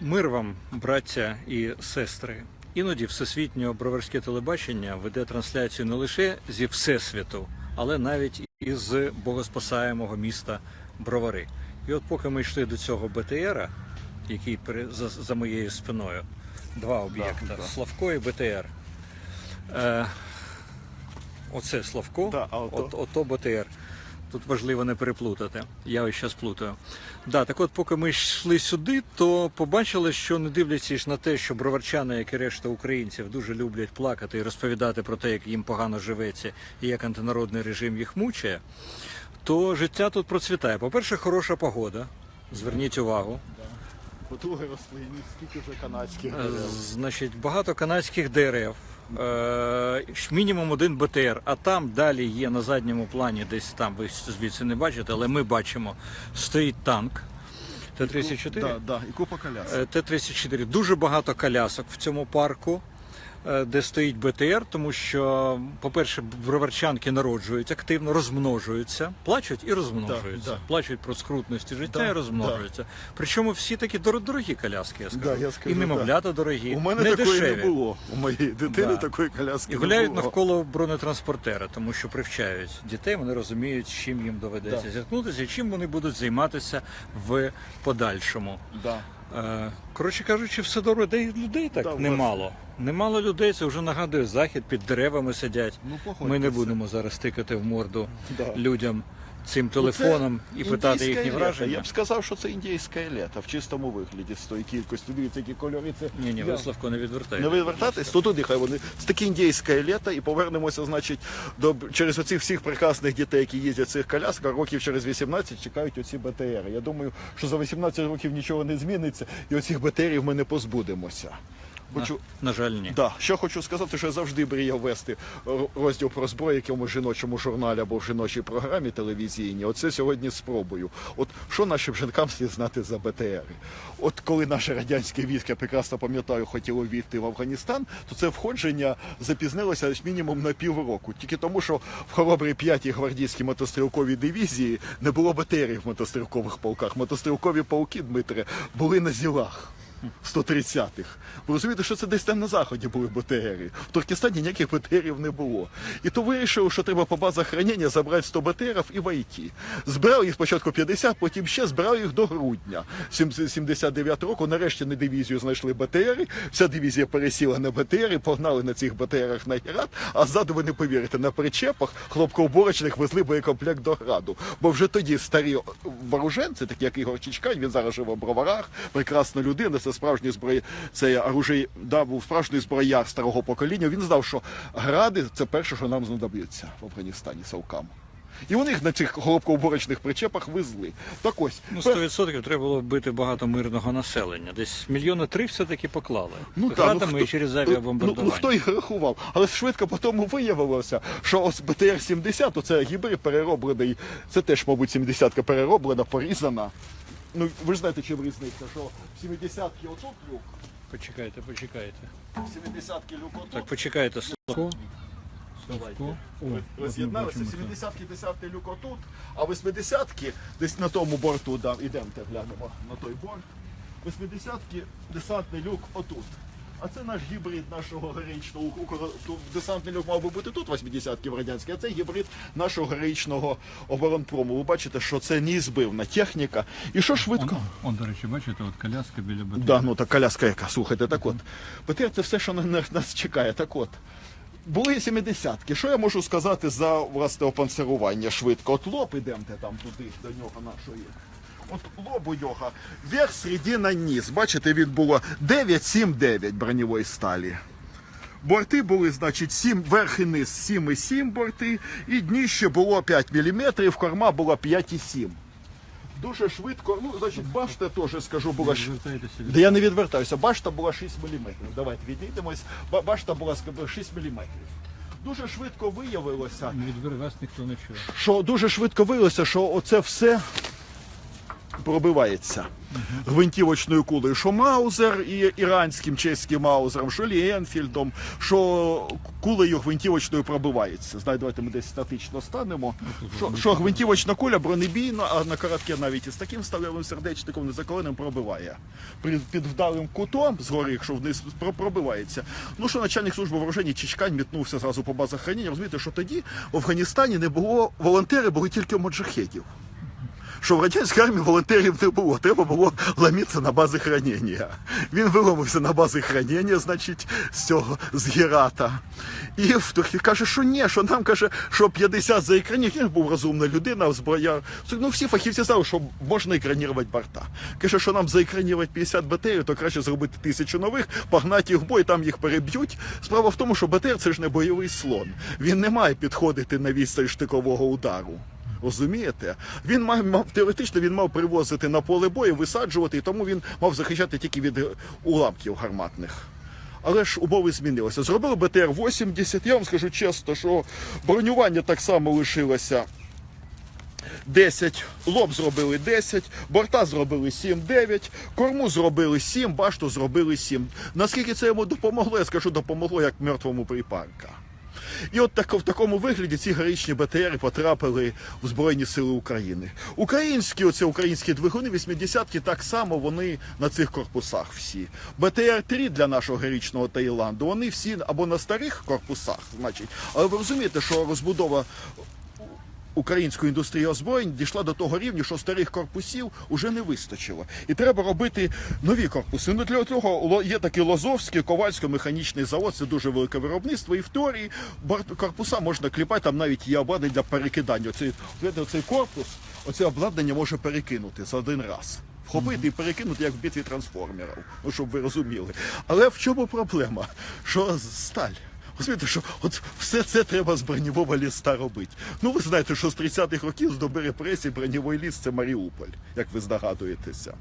Мир вам, браття і сестри. Іноді всесвітнє броварське телебачення веде трансляцію не лише зі Всесвіту, але навіть із богоспасаємого міста Бровари. І от поки ми йшли до цього БТРа, який пере- за, за моєю спиною, два об'єкта да. Славко і БТР. Е, оце Славко, Да, ото? от, ото БТР. Тут важливо не переплутати. Я ось зараз плутаю. Да, так от, поки ми йшли сюди, то побачили, що не дивлячись на те, що броварчани, як і решта українців, дуже люблять плакати і розповідати про те, як їм погано живеться і як антинародний режим їх мучає, то життя тут процвітає. По-перше, хороша погода. Зверніть увагу. Рослини, скільки вже канадських Е, дерев. Значить, багато канадських дерев, мінімум один БТР, а там далі є на задньому плані, десь там ви звідси не бачите, але ми бачимо, стоїть танк Т-34. Да, да, і купа колясок. Е, Т-34. Дуже багато колясок в цьому парку, е, де стоїть БТР, тому що, по-перше, броварчанки народжують активно, розмножуються, плачуть і розмножуються. Да, да. Плачуть про скрутності життя Да, і розмножуються. Причому всі такі дор- дорогі коляски, я скажу. Да, я скажу, і немовлята дорогі, У мене не такої дешеві. не було. У моєї дитини Да. такої коляски І не гуляють було. навколо бронетранспортера, тому що привчають дітей, вони розуміють, з чим їм доведеться Да. зіткнутися і чим вони будуть займатися в подальшому. Да. Е, Коротше кажучи, все добре, де людей так Да, немало. Немало людей, це вже нагадує захід, під деревами сидять. Ну. Ми не будемо зараз тикати в морду Да. людям цим Ну, телефоном це і питати їхні лето. враження. Я б сказав, що це індійське лето в чистому вигляді з тої кількості. Дивіться, які кольори це. Ні, ні, ви Славко не відвертайте. Не вивертатись, то туди хай вони з таке індійське літо і повернемося, значить, до через оцих всіх прекрасних дітей, які їздять в цих колясках, років через 18 чекають оці БТРи. Я думаю, що за 18 років нічого не зміниться, і оцих БТРів ми не позбудемося. Хочу, На жаль, ні. Да, що хочу сказати, що я завжди мріяв вести розділ про зброю в якомусь жіночому журналі або в жіночій програмі телевізійній. Оце сьогодні спробую. От що нашим жінкам слід знати за БТРи? От коли наше радянське військо, я прекрасно пам'ятаю, хотіло війти в Афганістан, то це входження запізнилося мінімум на півроку. Тільки тому, що в хоробрій 5-й гвардійській мотострілковій дивізії не було БТРів в мотострілкових полках. Мотострілкові полки, Дмитре, були на зілах. 130-х. Ви розумієте, що це десь там на заході були БТРи. В Туркестані ніяких БТРів не було. І то вирішив, що треба по базах хранення забрати 100 БТРів і войти. Збирав їх спочатку 50, потім ще збирав їх до грудня 79 року. Нарешті на дивізію знайшли БТРи. Вся дивізія пересіла на БТРи, погнали на цих БТРах на Герат, а ззаду ви не повірите, на причепах хлопковборочних везли боєкомплект до граду. Бо вже тоді старі вооруженці, такі як Ігор Чичкань, він зараз живе в броварах, прекрасна людина, це справжній зброї, це оружий, да, був справжній зброяр старого покоління. Він знав, що гради це перше, що нам знадобиться в Афганістані совкам. І вони їх на цих голубковборочних причепах везли. Так ось, Ну, 100% треба було вбити багато мирного населення. Десь мільйони три все-таки поклали. Ну, та, ну, і через авіабомбардування. Ну, ну, хто їх рахував? Але швидко потім виявилося, що ось БТР-70, оце гібрид перероблений, це теж, мабуть, 70-ка перероблена, порізана. Ну, ви ж знаєте, чим різниця, що в 70-ки отут люк, Почекайте, почекайте. в 70-ки люк отут. Так, почекайте, Славко. Давайте. О, Ви от ми Роз'єдналися, бачимо, 70-ки, 10-й люк отут, а 80-ки десь на тому борту, да, ідемте глянемо на той борт. 80-ки, десантний люк отут. А це наш гібрид нашого героїчного укр- десантний люк мав би бути тут, 80-ки в радянській, а це гібрид нашого героїчного оборонпрому. Ви бачите, що це неізбивна техніка. І що швидко. Он, до речі, бачите, от коляска біля БТР. Да, ну так коляска яка, слухайте, так от. БТР це все, що на, на нас чекає. Так от. Були 70-ки. Що я можу сказати за власне опанцирування швидко? От лоб ідемте там туди, до нього нашої. От лоб у нього. Верх, середина, низ. Бачите, він було 9-7-9 броньової сталі. Борти були, значить, 7, верх і низ 7,7 борти, і дніще було 5 мм, корма була 5,7. Дуже швидко, ну, значить, башта теж скажу, була. Да я не відвертаюся. Башта була 6 мм. Давайте відійдемось. Ба- Башта була 6 мм. Дуже швидко виявилося, Від вас ніхто не чує. що дуже швидко виявилося, що оце все пробивається гвинтівочною кулею, що Маузер і іранським чеським Маузером, що Ліенфільдом, що кулею гвинтівочною пробивається. Знаєте, давайте ми десь статично станемо. Що, що гвинтівочна куля бронебійна, а на коротке навіть із таким сталевим сердечником незаконним пробиває. Під, під вдалим кутом згори, якщо вниз пробивається. Ну що начальник служби вооруження Чичкань мітнувся зразу по базах хранення. Розумієте, що тоді в Афганістані не було волонтери, були тільки моджахедів що в радянській армії волонтерів не було. Треба було ламітися на бази хранення. Він виламався на бази хранення, значить, з цього з Герата. І втохи каже, що ні, що нам каже, що 50 за екранів. Був розумна людина, зброя. Ну всі фахівці знали, що можна екранірувати борта. Каже, що нам заекранірувати 50 БТРів, то краще зробити тисячу нових, погнати їх в бой, там їх переб'ють. Справа в тому, що БТР це ж не бойовий слон. Він не має підходити на відстань штикового удару. Розумієте? Він мав, мав теоретично він мав привозити на поле бою, висаджувати, і тому він мав захищати тільки від е, уламків гарматних. Але ж умови змінилися. Зробили БТР-80. Я вам скажу чесно, що бронювання так само лишилося 10, лоб зробили 10, борта зробили 7-9, корму зробили 7, башту зробили 7. Наскільки це йому допомогло, я скажу, допомогло як мертвому припарка. І от так, в такому вигляді ці героїчні БТРи потрапили в Збройні Сили України. Українські, оці українські двигуни, 80-ті, так само вони на цих корпусах всі. БТР-3 для нашого героїчного Таїланду, вони всі або на старих корпусах, значить, але ви розумієте, що розбудова української індустрії озброєнь дійшла до того рівня, що старих корпусів уже не вистачило. І треба робити нові корпуси. Ну для цього є такий Лозовський ковальсько-механічний завод, це дуже велике виробництво. І в теорії корпуса можна кліпати, там навіть є обладнання для перекидання. Оцей, оцей корпус, оце обладнання може перекинути за один раз. Вхопити і перекинути, як в битві трансформерів. Ну, щоб ви розуміли. Але в чому проблема? Що сталь. Розумієте, що от все це треба з броньового ліста робити. Ну, ви знаєте, що з 30-х років з доби репресій броньовий ліс це Маріуполь, як ви здогадуєтеся.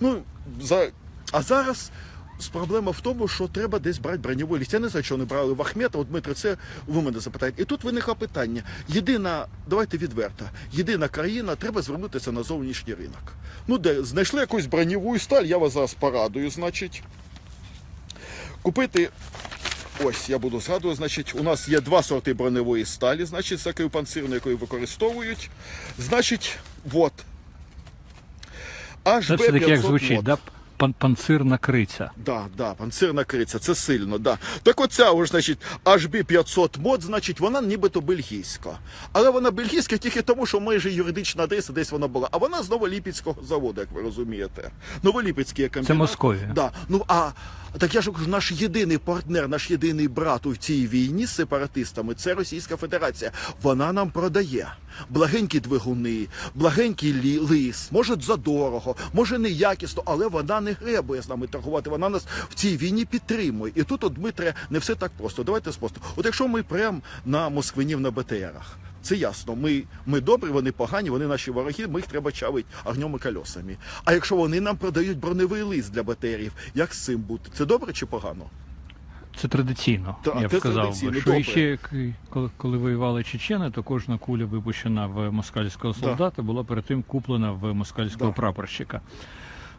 Ну, за... А зараз проблема в тому, що треба десь брати броньовий ліс. Я не знаю, що вони брали в Ахмета, от Дмитро, це ви мене запитаєте. І тут виникає питання. Єдина, давайте відверто, єдина країна, треба звернутися на зовнішній ринок. Ну, де знайшли якусь броньову сталь, я вас зараз порадую, значить. Купити Ось я буду згадувати. Значить, у нас є два сорти броневої сталі, значить, з такою панцирною, якою використовують. Значить, от. HB Це все-таки як звучить, да? Пан, панцирна криця. Да, да, панцирна криця, це сильно, да. Так оця, ось, значить, HB 500 мод, значить, вона нібито бельгійська. Але вона бельгійська тільки тому, що майже юридична адреса десь вона була. А вона з Новоліпецького заводу, як ви розумієте. Новоліпецький комбінат. Це Московія. Да. Ну а так я ж кажу, наш єдиний партнер, наш єдиний брат у цій війні з сепаратистами це Російська Федерація. Вона нам продає благенькі двигуни, благенький лі- лис, може задорого, може неякісно, але вона не гребує з нами торгувати. Вона нас в цій війні підтримує. І тут, от, Дмитре, не все так просто. Давайте просто. От якщо ми прям на москвинів на БТРах. Це ясно. Ми, ми добрі, вони погані, вони наші вороги, ми їх треба чавити огнем і кольосами. А якщо вони нам продають броневий лист для БТРів, як з цим бути? Це добре чи погано? Це традиційно, Так, я б це сказав. традиційно. Що добре. іще, к- коли, коли воювали чечени, то кожна куля випущена в москальського солдата була перед тим куплена в москальського Да. прапорщика.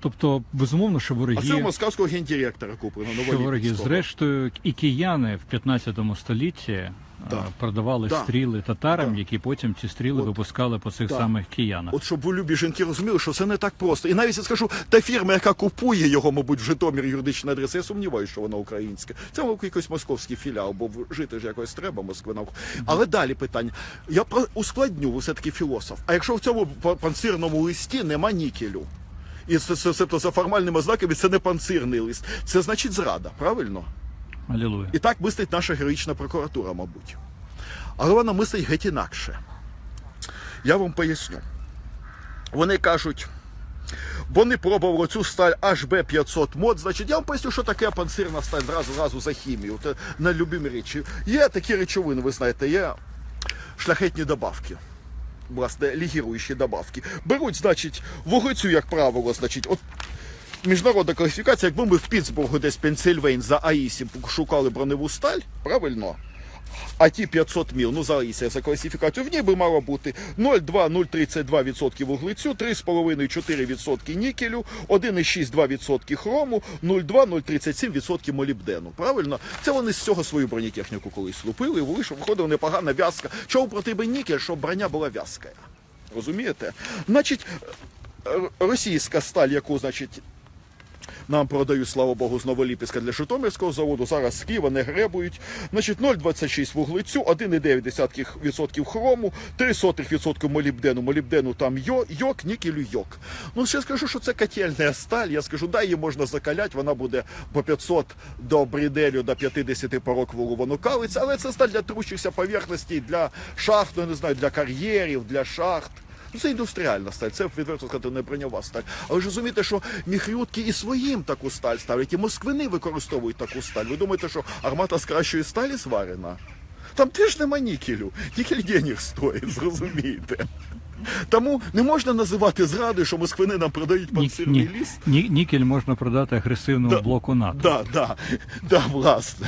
Тобто, безумовно, що вороги. А це у московського гендиректора куплено Що вороги, зрештою, і кияни в 15 столітті Да. продавали Да. стріли татарам, Да. які потім ці стріли От. випускали по цих Да. самих киянах. От щоб ви любі жінки розуміли, що це не так просто. І навіть я скажу, та фірма, яка купує його, мабуть, в Житомир юридична адреса, я сумніваюся, що вона українська. Це мабуть, якийсь московський філіал, бо жити ж якось треба, Москвина. Але далі питання. Я про ускладню, ви все-таки філософ. А якщо в цьому па- панцирному листі нема нікелю? І це, це, це, за формальними ознаками це не панцирний лист, це значить зрада, правильно? Алілуя. І так мислить наша героїчна прокуратура, мабуть. Але вона мислить геть інакше. Я вам поясню. Вони кажуть, вони пробували цю сталь HB 500 мод. Значить, я вам поясню, що таке панцирна сталь зразу, зразу за хімію. Це на любимі речі. Є такі речовини, ви знаєте, є шляхетні добавки. Власне, лігіруючі добавки. Беруть, значить, вуглецю, як правило, значить, от міжнародна класифікація, якби ми в Піцбургу десь Пенсильвейн за АІСі шукали броневу сталь, правильно? А ті 500 міл, ну залися за класифікацію, в ній би мало бути 0,2-0,32% вуглецю, 3,5-4% нікелю, 1,6-2% хрому, 0,2-0,37% молібдену. Правильно? Це вони з цього свою бронетехніку колись лупили, вийшов, виходила непогана в'язка. Чого потрібен нікель, щоб броня була в'язка? Розумієте? Значить, е, російська сталь, яку, значить, нам продають, слава Богу, з Новоліпецька для Житомирського заводу. Зараз з Києва не гребують. Значить, 0,26 вуглецю, 1,9% хрому, 0,03% молібдену. Молібдену там йо, йок, нікелю йок. Ну, ще скажу, що це котельна сталь. Я скажу, да, її можна закаляти, вона буде по 500 до бриделю, до 50 по роквелу воно калиться, але це сталь для трущихся поверхностей, для шахт, ну, не знаю, для кар'єрів, для шахт. Ну, це індустріальна сталь, це відверто сказати не броньова сталь. Але ж розумієте, що міхрютки і своїм таку сталь ставлять, і москвини використовують таку сталь. Ви думаєте, що армата з кращої сталі зварена? Там теж нема нікелю. Нікель денег стоїть, зрозумієте. Тому не можна називати зрадою, що москвини нам продають Ні, панцирний ні, ліс. ні, нікель можна продати агресивному Да, блоку НАТО. Да, да, да, власне.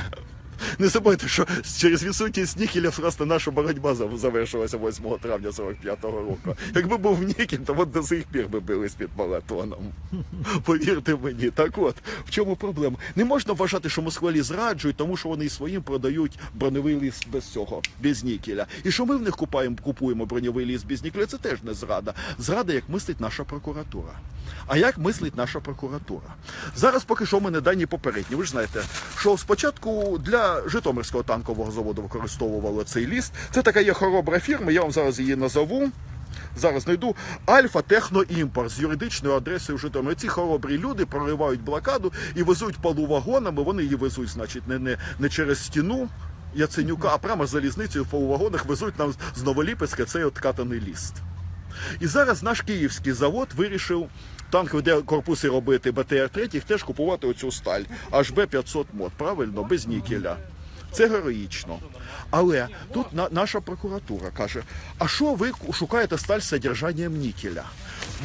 Не забудьте, що через відсутність нікеля просто наша боротьба завершилася 8 травня 45-го року. Якби був нікель, то от до сих пір би бились під балатоном. Повірте мені, так от, в чому проблема? Не можна вважати, що москвалі зраджують, тому що вони і своїм продають броньовий ліс без цього, без нікеля. І що ми в них купаємо, купуємо броньовий ліс без нікеля, це теж не зрада. Зрада, як мислить наша прокуратура. А як мислить наша прокуратура? Зараз поки що в мене дані попередні. Ви ж знаєте, що спочатку для Житомирського танкового заводу використовували цей ліс. Це така є хоробра фірма, я вам зараз її назову. Зараз знайду Альфа Техноімпорт з юридичною адресою в. Ці хоробрі люди проривають блокаду і везуть полувагонами. Вони її везуть, значить, не, не, не через стіну. Яценюка, а прямо залізницею в полувагонах везуть нам з Новоліпецька цей от катаний ліст. І зараз наш київський завод вирішив танкові де корпуси робити БТР-3, теж купувати оцю сталь HB500 мод, правильно, без нікеля. Це героїчно. Але тут на, наша прокуратура каже: а що ви шукаєте сталь з содержанням нікеля?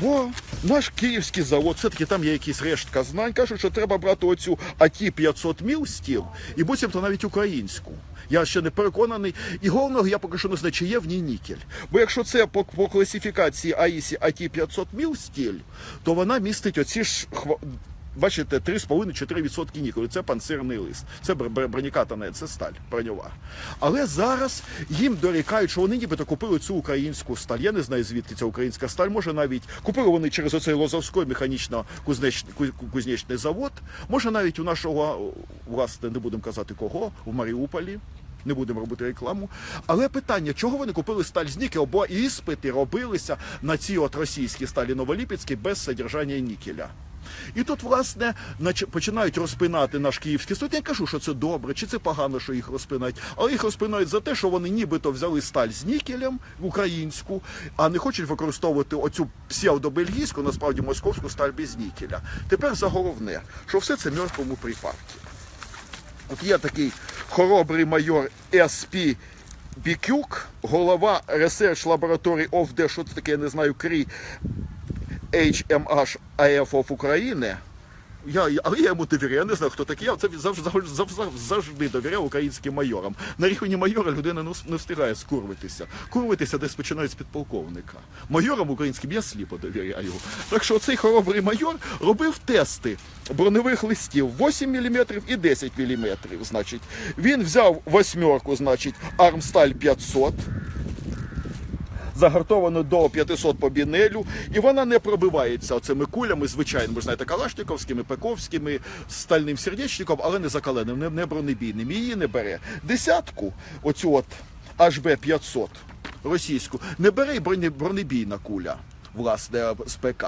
Бо наш київський завод, все-таки там є якісь рештка знань, кажуть, що треба брати оцю АТ 500 міл стіл і буцімто навіть українську. Я ще не переконаний. І головного я поки що не знаю, чи є в ній нікель. Бо якщо це по, по класифікації АІСі АТ 500 міл стіль, то вона містить оці ж хва- Бачите, 3,5-4% нікелю. Це панцирний лист. Це бр- бр- бронекатана, це сталь броньова. Але зараз їм дорікають, що вони нібито купили цю українську сталь. Я не знаю, звідки ця українська сталь. Може навіть купили вони через оцей Лозовський механічно-кузнечний завод. Може навіть у нашого, власне, не будемо казати кого, в Маріуполі. Не будемо робити рекламу. Але питання, чого вони купили сталь з нікелю, бо іспити робилися на ці от російські сталі Новоліпецькі без содержання нікеля. І тут, власне, починають розпинати наш київський суд. Я кажу, що це добре, чи це погано, що їх розпинають, але їх розпинають за те, що вони нібито взяли сталь з нікелем українську, а не хочуть використовувати оцю псевдобельгійську, насправді московську сталь без нікеля. Тепер за головне, що все це мертвому припадку. От є такий хоробрий майор СП Бікюк, голова Laboratory of the, що це таке, я не знаю, КРІ HMH AFOF України. Я, але я йому довіряю, я не знаю, хто такий. Я це завжди, завжди, завжди, довіряв українським майорам. На рівні майора людина не встигає скурвитися. Курвитися десь починають з підполковника. Майорам українським я сліпо довіряю. Так що цей хоробрий майор робив тести броневих листів 8 мм і 10 мм. Значить, він взяв восьмерку, значить, Армсталь 500 загартовано до 500 по бінелю, і вона не пробивається оцими кулями, звичайними, ви знаєте, калашниковськими, пековськими, стальним сердечником, але не закаленим, не, не бронебійним. Її не бере. Десятку, оцю от HB 500 російську, не бере й бронебійна куля, власне, з ПК.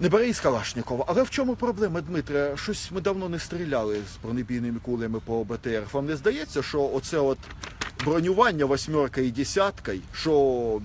Не бери із Калашникова. Але в чому проблема, Дмитре? Щось ми давно не стріляли з бронебійними кулями по БТР. Вам не здається, що оце от бронювання восьмерка і десятка, що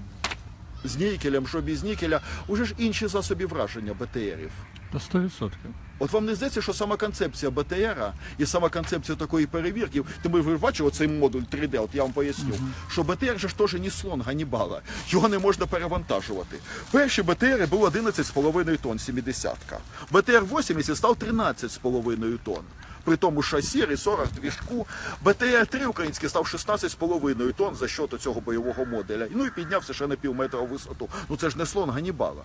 з нікелем, що без нікеля, уже ж інші засоби враження БТРів. Та 100%. От вам не здається, що сама концепція БТР і сама концепція такої перевірки, тому ви бачили цей модуль 3D, от я вам поясню, що БТР же ж теж не слон Ганнібала, його не можна перевантажувати. Перші БТР були 11,5 тонн, 70-ка. БТР 80 став 13,5 тонн. При тому шасір і 40 двіжку. БТР-3 український став 16,5 тонн за счет цього бойового моделя. Ну і піднявся ще на пів метра у висоту. Ну це ж не слон Ганнібала.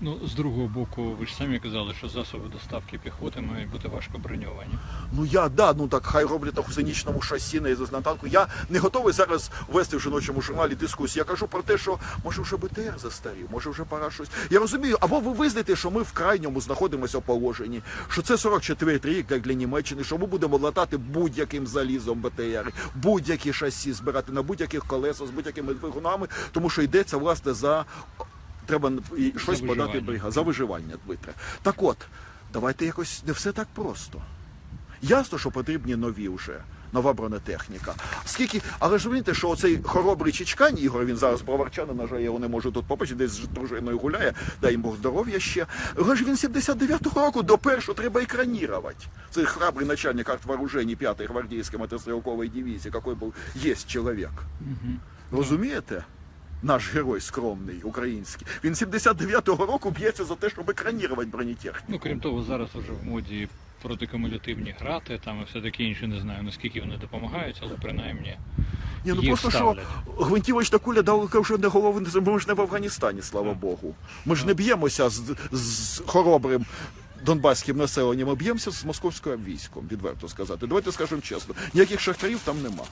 Ну, з другого боку, ви ж самі казали, що засоби доставки піхоти мають бути важко броньовані. Ну я да, ну так хай роблять на гусеничному шасі на танку. Я не готовий зараз вести в жіночому журналі дискусію. Я кажу про те, що може вже БТР застарів, може вже пора щось. Я розумію, або ви визнаєте, що ми в крайньому знаходимося в положенні, що це 44-й рік, як для Німеччини, що ми будемо латати будь-яким залізом БТР, будь-які шасі збирати на будь-яких колесах з будь-якими двигунами, тому що йдеться власне за треба і щось подати бригаді, за виживання, Дмитре. Так от, давайте якось не все так просто. Ясно, що потрібні нові вже. Нова бронетехніка. Скільки, але ж розумієте, що оцей хоробрий Чичкань Ігор, він зараз броварчани, на жаль, я його не можу тут побачити, десь з дружиною гуляє, дай їм Бог здоров'я ще. Але ж він 79-го року до першого треба екранірувати. Це храбрий начальник артвооружений 5-ї гвардійської мотострілкової дивізії, який був є чоловік. Розумієте? Наш герой скромний, український. Він 79-го року б'ється за те, щоб екранірувати бронетехніку. Ну, крім того, зараз вже в моді протикумулятивні грати, там і все таке інше, не знаю, наскільки вони допомагають, але принаймні. Ні, ну їх просто ставлять. що гвинтівочна куля далека вже не голови, ми ж не в Афганістані, слава. Богу. Ми ж не б'ємося з, з хоробрим донбаським населенням, ми б'ємося з московським військом, відверто сказати. Давайте скажемо чесно, ніяких шахтарів там нема.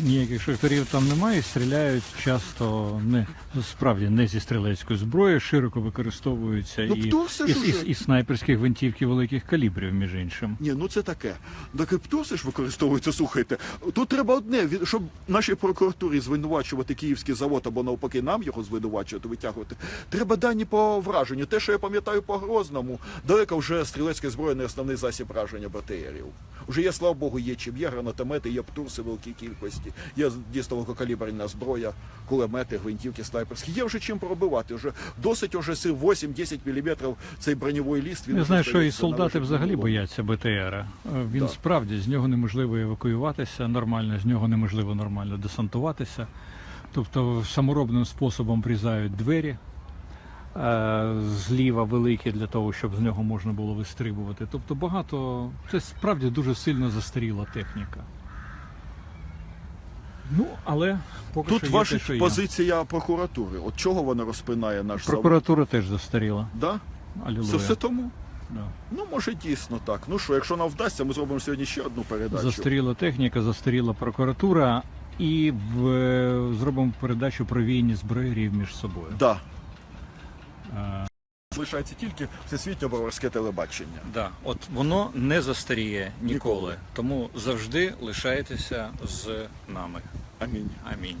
Ніяких шахтарів там немає, стріляють часто не справді не зі стрілецької зброї, широко використовуються Ну, і, і, і, уже. і снайперські гвинтівки великих калібрів, між іншим. Ні, ну це таке. Так і птуси ж використовуються, слухайте. Тут треба одне, щоб нашій прокуратурі звинувачувати київський завод або навпаки нам його звинувачувати, витягувати. Треба дані по враженню. Те, що я пам'ятаю по Грозному, далеко вже стрілецька зброя не основний засіб враження БТРів. Уже є, слава Богу, є чим, є гранатомети, є птурси великій кількості, є дійсно великокаліберна зброя, кулемети, гвинтівки, снайперські. Є вже чим пробивати. Вже досить уже 8-10 мм цей броньовий ліст. Він Я знаю, що і солдати взагалі бояться БТРа. Е, Він Так. справді з нього неможливо евакуюватися нормально, з нього неможливо нормально десантуватися. Тобто саморобним способом призають двері. Е, Зліва великі для того, щоб з нього можна було вистрибувати. Тобто багато це справді дуже сильно застаріла техніка. Ну, але поки Тут що є ваша те, що є. позиція прокуратури. От чого вона розпинає наш завод? Прокуратура теж застаріла. Да? Алілуя. Це все тому? Да. Ну, може, дійсно так. Ну що, якщо нам вдасться, ми зробимо сьогодні ще одну передачу. Застаріла техніка, застаріла прокуратура і в, е, зробимо передачу про війні зброярів між собою. Да. Залишається тільки всесвітньо броварське телебачення. Да, от воно не застаріє ніколи. Ніколи. Тому завжди лишайтеся з нами. Амінь. Амінь.